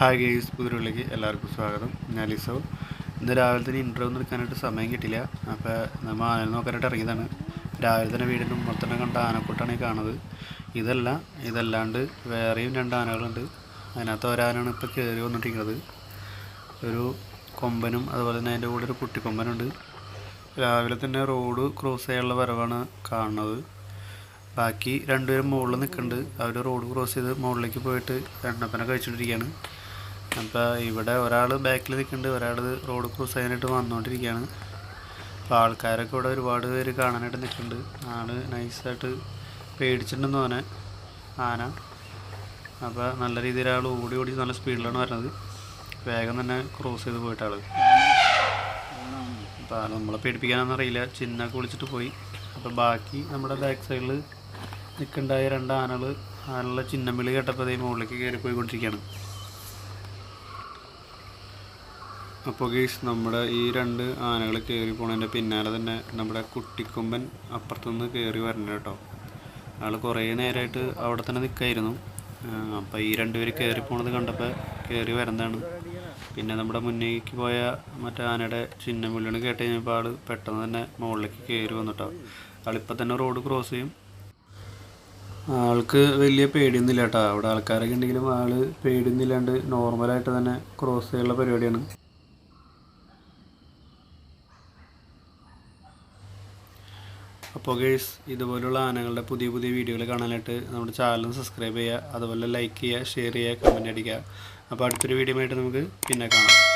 Hi guys പുതിരുള്ളിലേക്ക് എല്ലാവർക്കും സ്വാഗതം. ഞാൻ ലിസോ. ഇന്ന് രാവിലെ തന്നെ ഇന്റർവ്യൂ എടുക്കാനായിട്ട് സമയം കിട്ടില്ല അപ്പോൾ നമ്മൾ ആന നോക്കാനായിട്ട് ഇറങ്ങിയതാണ്. രാവിലെ തന്നെ വീടിന്റെ മുമ്പത്തന്നെ കണ്ട ആനക്കൂട്ടാണ് ഈ കാണുന്നത്. ഇതല്ല ഇതല്ലാണ്ട് വേറെയും രണ്ട് ആനകളുണ്ട്. അതിനകത്ത് ഒരാനാണ് ഇപ്പോൾ കയറി വന്നിട്ടിരിക്കുന്നത്. ഒരു കൊമ്പനും അതുപോലെ തന്നെ അതിന്റെ കൂടെ ഒരു കുട്ടിക്കൊമ്പനുണ്ട്. രാവിലെ തന്നെ റോഡ് ക്രോസ് ചെയ്യാനുള്ള വരവാണ് കാണുന്നത്. ബാക്കി രണ്ടുപേരും മുകളിൽ നിൽക്കുന്നുണ്ട്. അവർ റോഡ് ക്രോസ് ചെയ്ത് മുകളിലേക്ക് പോയിട്ട് എണ്ണപ്പന കഴിച്ചുകൊണ്ടിരിക്കുകയാണ് അപ്പോൾ ഇവിടെ ഒരാൾ ബാക്കിൽ നിൽക്കുന്നുണ്ട് ഒരാൾ റോഡ് ക്രോസ് ചെയ്യാനായിട്ട് വന്നുകൊണ്ടിരിക്കുകയാണ്. അപ്പോൾ ആൾക്കാരൊക്കെ ഇവിടെ ഒരുപാട് പേര് കാണാനായിട്ട് നിൽക്കുന്നുണ്ട്. ആൾ നൈസായിട്ട് പേടിച്ചിട്ടുണ്ടെന്ന് തോന്നെ ആന. അപ്പോൾ നല്ല രീതിയിൽ ആൾ ഓടി ഓടി നല്ല സ്പീഡിലാണ് വരുന്നത്. വേഗം തന്നെ ക്രോസ് ചെയ്ത് പോയിട്ട് ആൾ അപ്പോൾ നമ്മളെ പേടിപ്പിക്കാനൊന്നും അറിയില്ല. ചിന്നൊക്കെ വിളിച്ചിട്ട് പോയി. അപ്പോൾ ബാക്കി നമ്മുടെ ബാക്ക് സൈഡിൽ നിൽക്കേണ്ടായ രണ്ട് ആനകൾ ആനകളുടെ ചിഹ്നം വിളി കേട്ടപ്പോൾ മുകളിലേക്ക് കയറി പോയിക്കൊണ്ടിരിക്കുകയാണ് അപ്പോൾ ഗീസ് നമ്മുടെ ഈ രണ്ട് ആനകൾ കയറി പോണതിന്റെ പിന്നാലെ തന്നെ നമ്മുടെ കുട്ടിക്കൊമ്പൻ അപ്പുറത്തുനിന്ന് കയറി വരണ്ട കേട്ടോ. ആൾ കുറേ നേരമായിട്ട് അവിടെ തന്നെ നിൽക്കായിരുന്നു അപ്പോൾ ഈ രണ്ടുപേർ കയറി പോണത് കണ്ടപ്പോൾ കയറി വരുന്നതാണ്. പിന്നെ നമ്മുടെ മുന്നേക്ക് പോയ മറ്റേ ആനയുടെ ചിഹ്നം വിളിയാണ് കേട്ട് കഴിഞ്ഞപ്പോൾ ആൾ പെട്ടെന്ന് തന്നെ മുകളിലേക്ക് കയറി വന്നിട്ടോ. ആളിപ്പോൾ തന്നെ റോഡ് ക്രോസ് ചെയ്യും. ആൾക്ക് വലിയ പേടിയൊന്നുമില്ല കേട്ടോ. അവിടെ ആൾക്കാരൊക്കെ ഉണ്ടെങ്കിലും ആൾ പേടിയൊന്നുമില്ലാണ്ട് നോർമലായിട്ട് തന്നെ ക്രോസ് ചെയ്യാനുള്ള പരിപാടിയാണ്. അപ്പോൾ ഗേഴ്സ് ഇതുപോലുള്ള ആനകളുടെ പുതിയ പുതിയ വീഡിയോകൾ കാണാനായിട്ട് നമ്മുടെ ചാനൽ സബ്സ്ക്രൈബ് ചെയ്യുക അതുപോലെ ലൈക്ക് ചെയ്യുക ഷെയർ ചെയ്യുക കമന്റ് അടിക്കുക. അപ്പോൾ അടുത്തൊരു വീഡിയോ ആയിട്ട് നമുക്ക് പിന്നെ കാണാം.